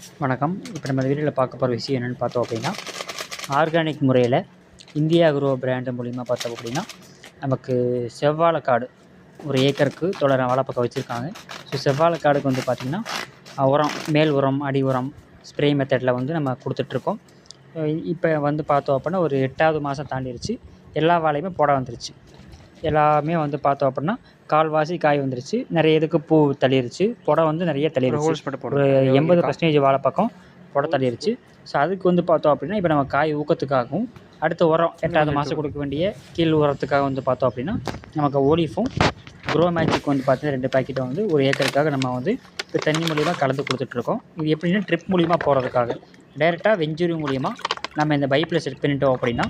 வணக்கம். இப்போ நம்ம இந்த வீடியோவில் பார்க்க போகிற விஷயம் என்னென்னு பார்த்தோம் அப்படின்னா ஆர்கானிக் முறையில் இந்தியா குரோ பிராண்டு மூலிமா பார்த்தோம் அப்படின்னா நமக்கு செவ்வாழைக்காடு ஒரு ஏக்கருக்கு தொடர வாழைப்பக்கம் வச்சுருக்காங்க. ஸோ செவ்வாழைக்காடுக்கு வந்து பார்த்திங்கன்னா உரம் மேல் உரம் அடி உரம் ஸ்ப்ரே மெத்தடில் வந்து நம்ம கொடுத்துட்ருக்கோம். இப்போ வந்து பார்த்தோம் அப்படின்னா ஒரு எட்டாவது மாதம் தாண்டிடுச்சு எல்லா வாழையுமே போட வந்துருச்சு. எல்லாமே வந்து பார்த்தோம் அப்படின்னா கால்வாசி காய் வந்துருச்சு. நிறைய இதுக்கு பூ தள்ளிருச்சு புடை வந்து நிறைய தள்ளிருச்சு ஒரு எண்பது பர்சன்டேஜ் வாழை பக்கம் புட தள்ளிருச்சு ஸோ அதுக்கு வந்து பார்த்தோம் அப்படின்னா இப்போ நம்ம காய் ஊக்கத்துக்காகவும் அடுத்த உரம் எட்டாவது மாதம் கொடுக்க வேண்டிய கீழ் உரத்துக்காக வந்து பார்த்தோம் அப்படின்னா நமக்கு ஓலிஃபும் க்ரோ மேஜிக் வந்து பார்த்தீங்கன்னா ரெண்டு பாக்கெட்டை வந்து ஒரு ஏக்கருக்காக நம்ம வந்து இப்போ தண்ணி மூலியமாக கலந்து கொடுத்துட்ருக்கோம். இது எப்படின்னா ட்ரிப் மூலிமா போகிறதுக்காக டைரெக்டாக வெஞ்சூரி மூலிமா நம்ம இந்த பைப்பில் செட் பண்ணிட்டோம் அப்படின்னா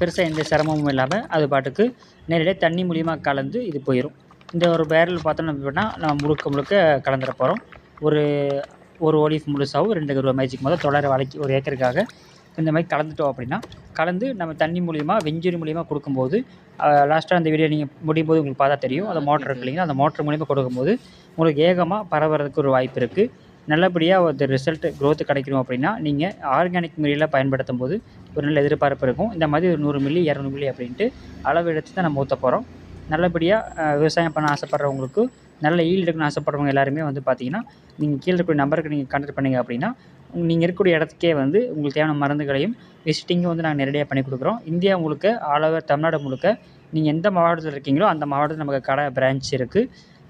பெருசாக எந்த சிரமமும் இல்லாமல் அது பாட்டுக்கு நேரடியாக தண்ணி மூலிமா கலந்து இது போயிடும் இந்த ஒரு பேரல் பார்த்தோம்னா அப்படின்னா நம்ம முழுக்க முழுக்க கலந்துட போகிறோம் ஒரு ஒரு ஒலிஃப் முழுசாகவும் ரெண்டு கருவா மேஜிக் முதல் தொள்ளாயிரம் வாழைக்கு ஒரு ஏக்கருக்காக இந்த மாதிரி கலந்துட்டோம் அப்படின்னா கலந்து நம்ம தண்ணி மூலிமா வெஞ்சூரி மூலிமா கொடுக்கும்போது லாஸ்ட்டாக அந்த வீடியோ நீங்கள் முடியும் போது உங்களுக்கு பார்த்தா தெரியும். அந்த மோட்டர் இருக்கு இல்லைங்களா அந்த மோட்டர் மூலிமா கொடுக்கும்போது உங்களுக்கு ஏகமாக பரவுறதுக்கு ஒரு வாய்ப்பு இருக்குது நல்லபடியாக ஒரு ரிசல்ட் க்ரோத்து கிடைக்கணும் அப்படின்னா நீங்கள் ஆர்கானிக் முறையில் பயன்படுத்தும் போது ஒரு நல்ல எதிர்பார்ப்பு இருக்கும். இந்த மாதிரி ஒரு நூறு மில்லி இரநூறு மில்லி அப்படின்ட்டு அளவு எடுத்து தான் நம்ம ஊற்ற போகிறோம் நல்லபடியாக விவசாயம் பண்ண ஆசைப்பட்றவங்களுக்கு நல்ல ஈல்டு இருக்குன்னு ஆசைப்படுறவங்க எல்லாருமே வந்து பார்த்தீங்கன்னா நீங்கள் கீழே இருக்கக்கூடிய நம்பருக்கு நீங்கள் கான்டாக்ட் பண்ணீங்க அப்படின்னா நீங்கள் இருக்கக்கூடிய இடத்துக்கே வந்து உங்களுக்கு தேவையான மருந்துகளையும் விசிட்டிங்கும் வந்து நாங்கள் நேரடியாக பண்ணி கொடுக்குறோம். இந்தியா முழுக்க ஆல் ஓவர் தமிழ்நாடு முழுக்க நீங்கள் எந்த மாவட்டத்தில் இருக்கீங்களோ அந்த மாவட்டத்தில் நமக்கு கடை பிரான்ச் இருக்குது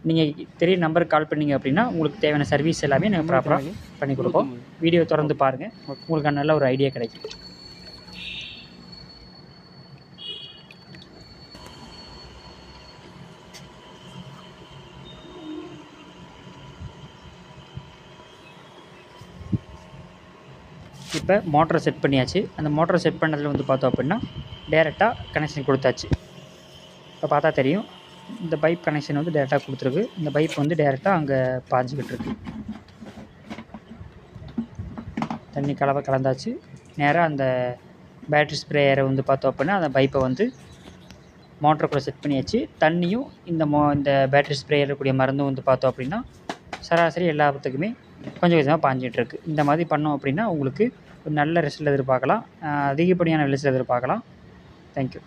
நீங்கள் தெரிய நம்பருக்கு கால் பண்ணீங்க அப்படின்னா உங்களுக்கு தேவையான சர்வீஸ் எல்லாமே நாங்கள் ப்ராப்பராக பண்ணி கொடுப்போம். வீடியோ தொடர்ந்து பாருங்கள் உங்களுக்கு நல்ல ஒரு ஐடியா கிடைக்கும். இப்போ மோட்டரை செட் பண்ணியாச்சு. அந்த மோட்டரை செட் பண்ணதில் வந்து பார்த்தோம் அப்படின்னா டேரெக்டாக கனெக்ஷன் கொடுத்தாச்சு. இப்போ பார்த்தா தெரியும். இந்த பைப் கனெக்ஷன் வந்து டேரெக்டாக கொடுத்துருக்கு. இந்த பைப் வந்து டேரெக்டாக அங்கே பாஞ்சிக்கிட்டு இருக்கு தண்ணி கலவை கலந்தாச்சு. நேராக அந்த பேட்ரி ஸ்ப்ரேயரை வந்து பார்த்தோம் அப்படின்னா அந்த பைப்பை வந்து மோட்டருக்குள்ளே செட் பண்ணியாச்சு. தண்ணியும் இந்த மோ இந்த பேட்ரி ஸ்ப்ரேயர் கூடிய மருந்தும் வந்து பார்த்தோம் அப்படின்னா சராசரி எல்லாத்துக்குமே கொஞ்சம் கொஞ்சமாக பாஞ்சிட்டு இந்த மாதிரி பண்ணோம் அப்படின்னா உங்களுக்கு ஒரு நல்ல ரிசல்ட் எதிர்பார்க்கலாம். அதிகப்படியான ரிசல்ட் எதிர்பார்க்கலாம். தேங்க்யூ